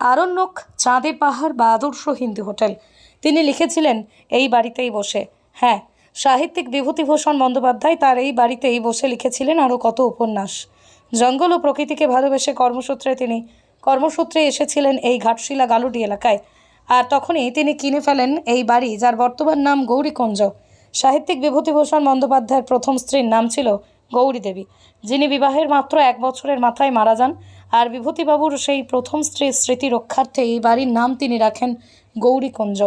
আরণ্যক চাঁদে পাহাড় বা আদর্শ হিন্দু হোটেল। তিনি লিখেছিলেন, এই বাড়িতেই বসে। হ্যাঁ সাহিত্যিক বিভূতিভূষণ বন্দ্যোপাধ্যায় তার এই বাড়িতেই বসে লিখেছিলেন আরও কত উপন্যাস। জঙ্গল ও প্রকৃতিকে ভালোবেসে কর্মসূত্রে তিনি, কর্মসূত্রে এসেছিলেন এই ঘাটশিলা গালুডি এলাকায়। আর তখনই তিনি কিনে ফেলেন এই বাড়ি, যার বর্তমান নাম গৌরীকুঞ্জ। সাহিত্যিক বিভূতিভূষণ বন্দ্যোপাধ্যায়ের প্রথম স্ত্রীর নাম ছিল গৌরী দেবী যিনি বিবাহের মাত্র এক বছরের মাথায় মারা যান। আর বিভূতিবাবুর সেই প্রথম স্ত্রীর স্মৃতি রক্ষার্থে এই বাড়ির নাম তিনি রাখেন গৌরীকুঞ্জ।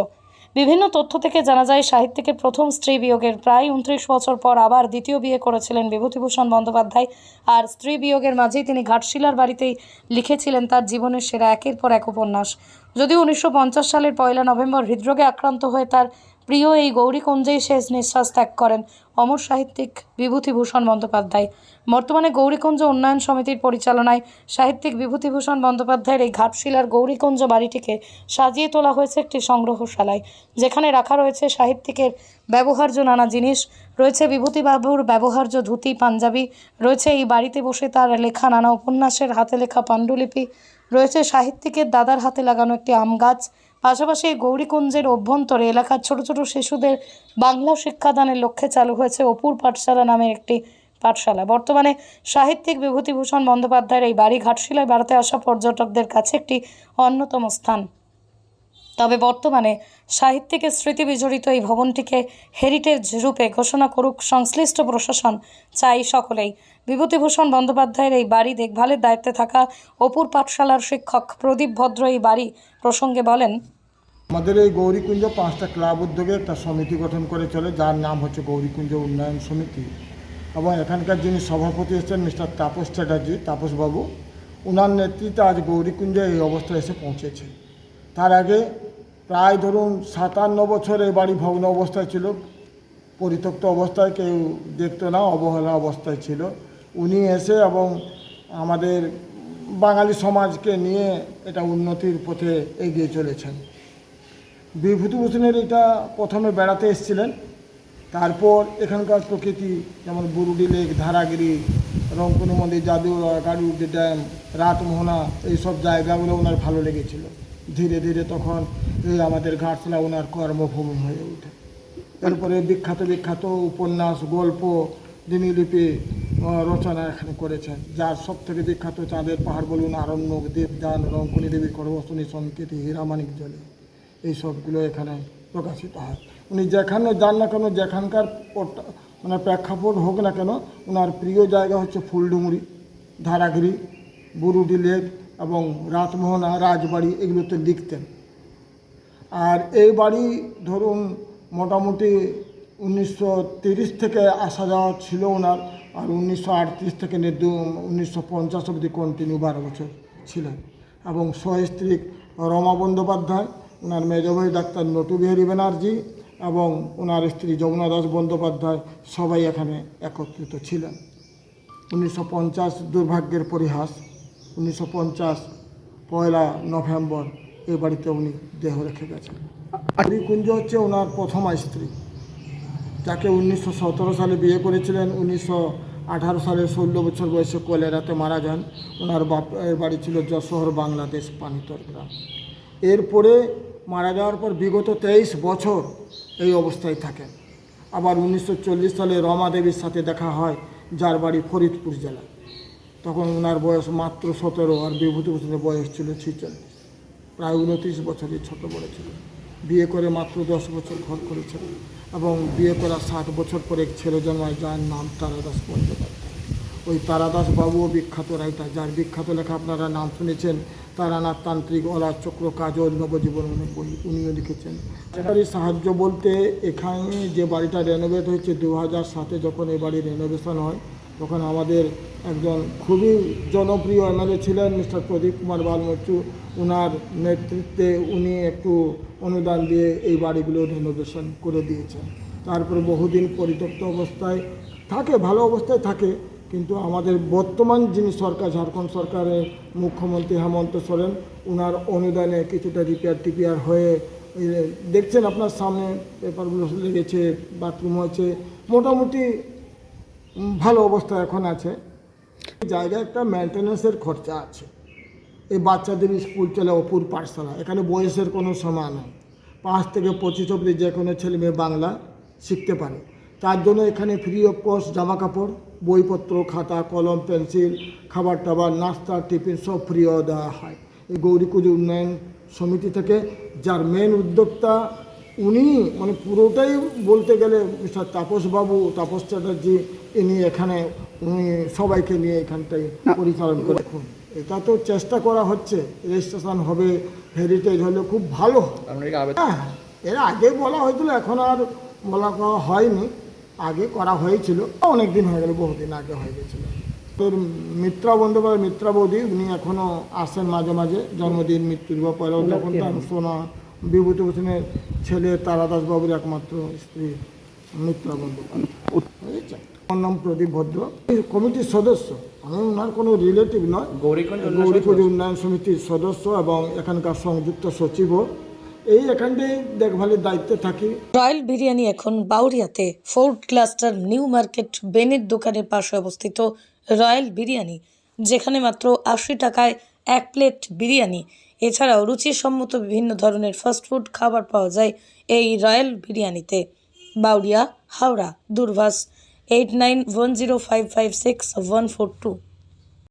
বিভিন্ন তথ্য থেকে জানা যায়, সাহিত্যিকের প্রথম স্ত্রী বিয়োগের প্রায় উনত্রিশ বছর পর আবার দ্বিতীয় বিয়ে করেছিলেন বিভূতিভূষণ বন্দ্যোপাধ্যায়। আর স্ত্রী বিয়োগের মাঝেই তিনি ঘাটশিলার বাড়িতেই লিখেছিলেন তার জীবনের সেরা একের পর এক উপন্যাস। যদিও উনিশশো পঞ্চাশ সালের পয়লা নভেম্বর হৃদরোগে আক্রান্ত হয়ে তার প্রিয় এই গৌরীকুঞ্জেই শেষ নিঃশ্বাস ত্যাগ করেন অমর সাহিত্যিক বিভূতিভূষণ বন্দ্যোপাধ্যায়। বর্তমানে গৌরীকুঞ্জ উন্নয়ন সমিতির পরিচালনায় সাহিত্যিক বিভূতিভূষণ বন্দ্যোপাধ্যায়ের এই ঘাটশিলার গৌরীকুঞ্জ বাড়িটিকে সাজিয়ে তোলা হয়েছে একটি সংগ্রহশালায়, যেখানে রাখা রয়েছে সাহিত্যিকের ব্যবহার্য নানা জিনিস। রয়েছে বিভূতিবাবুর ব্যবহার্য ধুতি, পাঞ্জাবি, রয়েছে এই বাড়িতে বসে তার লেখা নানা উপন্যাসের হাতে লেখা পাণ্ডুলিপি, রয়েছে সাহিত্যিকের দাদার হাতে লাগানো একটি আম গাছ পাশাপাশি গৌরীকুঞ্জের অভ্যন্তরে এলাকার ছোট ছোট শিশুদের বাংলা শিক্ষাদানের লক্ষ্যে চালু হয়েছে অপুর পাঠশালা নামের একটি পাঠশালা। বর্তমানে সাহিত্যিক বিভূতিভূষণ বন্দ্যোপাধ্যায়ের এই বাড়ি ঘাটশিলায় বেড়াতে আসা পর্যটকদের কাছে একটি অন্যতম স্থান। তবে বর্তমানে সাহিত্যিকের স্মৃতি বিজড়িত এই ভবনটিকে হেরিটেজ রূপে ঘোষণা করুক সংশ্লিষ্ট প্রশাসন। চাই সকলেই। বিভূতিভূষণ বন্দ্যোপাধ্যায়ের এই বাড়ি দেখভালের দায়িত্বে থাকা অপুর পাঠশালার শিক্ষক প্রদীপ ভদ্র এই বাড়ি প্রসঙ্গে বলেন, আমাদের এই গৌরীকুঞ্জ পাঁচটা ক্লাব উদ্যোগে একটা সমিতি গঠন করে চলে, যার নাম হচ্ছে গৌরীকুঞ্জ উন্নয়ন সমিতি। এবং এখানকার যিনি সভাপতি এসেছেন, মিস্টার তাপস চ্যাটার্জি, তাপসবাবু ওনার নেতৃত্বে আজ গৌরীকুঞ্জে এই অবস্থায় এসে পৌঁছেছে। তার আগে প্রায় ধরুন সাতান্ন বছর বাড়ি ভগ্ন অবস্থায় ছিল, পরিত্যক্ত অবস্থায়, কেউ দেখতো না, অবহেলা অবস্থায় ছিল। উনি এসে এবং আমাদের বাঙালি সমাজকে নিয়ে এটা উন্নতির পথে এগিয়ে চলেছেন। বিভূতিভূষণের এটা প্রথমে বেড়াতে এসেছিলেন, তারপর এখানকার প্রকৃতি, যেমন বুরুডি লেক, ধারাগিরি রংকুনি মন্দির, জাদুঘর গাড়ুডি ড্যাম রাতমোহনা, এইসব জায়গাগুলো ওনার ভালো লেগেছিল। ধীরে ধীরে তখন এই আমাদের ঘাটশিলা ওনার কর্মভূমি হয়ে ওঠে। এরপরে বিখ্যাত বিখ্যাত উপন্যাস, গল্প, দিনীলিপি রচনা এখানে করেছেন। যার সব থেকে বিখ্যাত চাঁদের পাহাড় বলুন, আরণ্যক দেবদান রঙ্কনী দেবীর করবস্তনী সংকেতি হীরামানিক জলে। এই সবগুলো এখানে প্রকাশিত হয়। উনি যেখানে যান না কেন, যেখানকার মানে প্রেক্ষাপট হোক না কেন ওনার প্রিয় জায়গা হচ্ছে ফুলডুঙুরি ধারাগিরি, বুরুডি লেক এবং রাতমোহনা রাজবাড়ি এগুলোতে লিখতেন। আর এই বাড়ি ধরুন মোটামুটি উনিশশো থেকে আসা যাওয়া ছিল ওনার, আর উনিশশো আটত্রিশ থেকে নেদু উনিশশো পঞ্চাশ অবধি কন্টিনিউ বারো বছর ছিলেন। এবং সস্ত্রী রমা বন্দ্যোপাধ্যায়, ওনার মেজভাই ডাক্তার নটু বিহারী ব্যানার্জি এবং ওনার স্ত্রী যমুনা দাস বন্দ্যোপাধ্যায় সবাই এখানে একত্রিত ছিলেন। উনিশশো পঞ্চাশ দুর্ভাগ্যের পরিহাস। উনিশশো পঞ্চাশ, পয়লা নভেম্বর এই বাড়িতে উনি দেহ রেখে গেছেন। কুঞ্জ হচ্ছে ওনার প্রথমা স্ত্রী। যাকে উনিশশো সতেরো সালে বিয়ে করেছিলেন, উনিশশো আঠারো সালে ষোলো বছর বয়সে কলেরাতে মারা যান। ওনার বাপের বাড়ি ছিল যশোহর বাংলাদেশ পানিতর গ্রাম। এরপরে মারা যাওয়ার পর বিগত তেইশ বছর এই অবস্থায় থাকেন। আবার উনিশশো চল্লিশ সালে রমা দেবীর সাথে দেখা হয়, যার বাড়ি ফরিদপুর জেলা তখন ওনার বয়স মাত্র সতেরো আর বিভূতিভূষণের বয়স ছিল ছিচল্লিশ। প্রায় উনত্রিশ বছরই ছোট বড় ছিল। বিয়ে করে মাত্র দশ বছর ঘর করেছিল এবং বিয়ে করার ষাট বছর পরে এক ছেলে জন্মায় যার নাম তারাদাস বন্দ্যোপাধ্যায়। ওই তারাদাস বাবুও বিখ্যাত রাইটার যার বিখ্যাত লেখা আপনারা নাম শুনেছেন, তারানাথ তান্ত্রিক অলা চক্র, কাজল, নবজীবন অনেক বই উনিও লিখেছেন। সরকারি সাহায্য বলতে এখানে যে বাড়িটা রেনোভেট হয়েছে দু হাজার সাতে যখন এই বাড়ি রেনোভেশন হয় তখন আমাদের একজন খুবই জনপ্রিয় এমএলএ ছিলেন, মিস্টার প্রদীপ কুমার বালমচু ওনার নেতৃত্বে উনি একটু অনুদান দিয়ে এই বাড়িগুলো রেনোভেশন করে দিয়েছেন। তারপর বহুদিন পরিত্যক্ত অবস্থায় থাকে, ভালো অবস্থায় থাকে, কিন্তু আমাদের বর্তমান যিনি সরকার, ঝাড়খণ্ড সরকারের মুখ্যমন্ত্রী হেমন্ত সোরেন ওনার অনুদানে কিছুটা রিপেয়ার টিপিয়ার হয়ে দেখছেন আপনার সামনে পেপারগুলো লেগেছে বাথরুম হয়েছে, মোটামুটি ভালো অবস্থা এখন আছে। জায়গায় একটা মেনটেন্যান্সের খরচা আছে। এই বাচ্চাদের স্কুল চলে অপুর পাঠশালা, এখানে বয়সের কোনো সীমা নেই। পাঁচ থেকে পঁচিশ অবধি যে কোনো ছেলে মেয়ে বাংলা শিখতে পারে। তার জন্য এখানে ফ্রি অফ কস্ট জামা কাপড় বইপত্র, খাতা, কলম, পেন্সিল, খাবার টাবার, নাস্তা, টিফিন সব ফ্রিও দেওয়া হয়। এই গৌরীকুজ উন্নয়ন সমিতি থেকে যার মেন উদ্যোক্তা উনি মানে পুরোটাই বলতে গেলে মিস্টার তাপসবাবু তাপস চ্যাটার্জি ইনি এখানে উনি সবাইকে নিয়ে এখানটায় পরিচালন করে দেখুন। এটা তো চেষ্টা করা হচ্ছে রেজিস্ট্রেশন হবে হেরিটেজ হলে খুব ভালো হয়। হ্যাঁ এর আগে বলা হয়েছিল এখন আর বলা করা হয়নি আগে করা হয়েছিল অনেক দিন হয়ে গেল বহুদিন আগে হয়ে গেছিল। তোর মিত্রা বন্দ্যোপাধ্যায় মিত্রা বৌদি উনি এখনও আসেন মাঝে মাঝে জন্মদিন মৃত্যুর বা পরেও তখন তার সোনা বিভূতিভূষণের ছেলে তারাদাস বাবুর একমাত্র স্ত্রী মিত্রা বন্দ্যোপাধ্যায় আমার নাম প্রদীপ ভদ্র। কমিটির সদস্য আমি ওনার কোনো রিলেটিভ নয়। গৌরীকুঞ্জ উন্নয়ন উন্নয়ন সমিতির সদস্য এবং এখানকার সংযুক্ত সচিবও। এই এখানটায় দেখভালের দায়িত্বে থাকি। রয়্যাল বিরিয়ানি এখন বাউরিয়াতে ফোর্ড ক্লাস্টার নিউ মার্কেট বেনের দোকানের পাশে অবস্থিত রয়্যাল বিরিয়ানি যেখানে মাত্র আশি টাকায় এক প্লেট বিরিয়ানি এছাড়াও রুচিসম্মত বিভিন্ন ধরনের ফাস্টফুড খাবার পাওয়া যায় এই রয়্যাল বিরিয়ানিতে। Bauria, Howrah দূরভাষ eight nine one zero five five six one four two